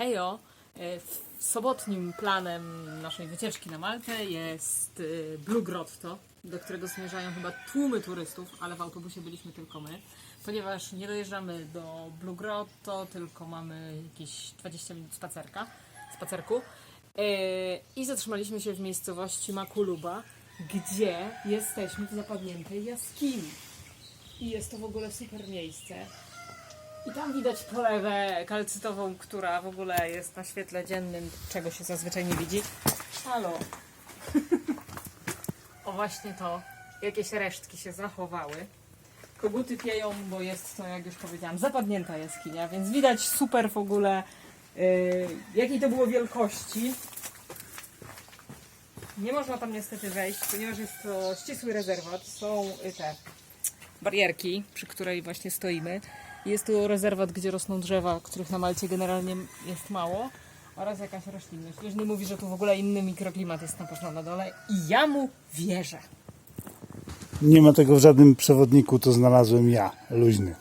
Hejo! E, Sobotnim planem naszej wycieczki na Maltę jest e, Blue Grotto, do którego zmierzają chyba tłumy turystów, ale w autobusie byliśmy tylko my, ponieważ nie dojeżdżamy do Blue Grotto, tylko mamy jakieś 20 minut spacerka, spacerku E, i zatrzymaliśmy się w miejscowości Makuluba, gdzie jesteśmy w zapadniętej jaskini. I jest to w ogóle super miejsce. I tam widać polewę kalcytową, która w ogóle jest na świetle dziennym, czego się zazwyczaj nie widzi. Halo. o właśnie to. Jakieś resztki się zachowały. Koguty pieją, bo jest to, jak już powiedziałam, zapadnięta jaskinia, więc widać super w ogóle, yy, jakiej to było wielkości. Nie można tam niestety wejść, ponieważ jest to ścisły rezerwat. Są y, te barierki, przy której właśnie stoimy. Jest tu rezerwat, gdzie rosną drzewa, których na Malcie generalnie jest mało, oraz jakaś roślinność. Luźny mówi, że tu w ogóle inny mikroklimat jest na pewno na dole i ja mu wierzę. Nie ma tego w żadnym przewodniku, to znalazłem ja, luźny.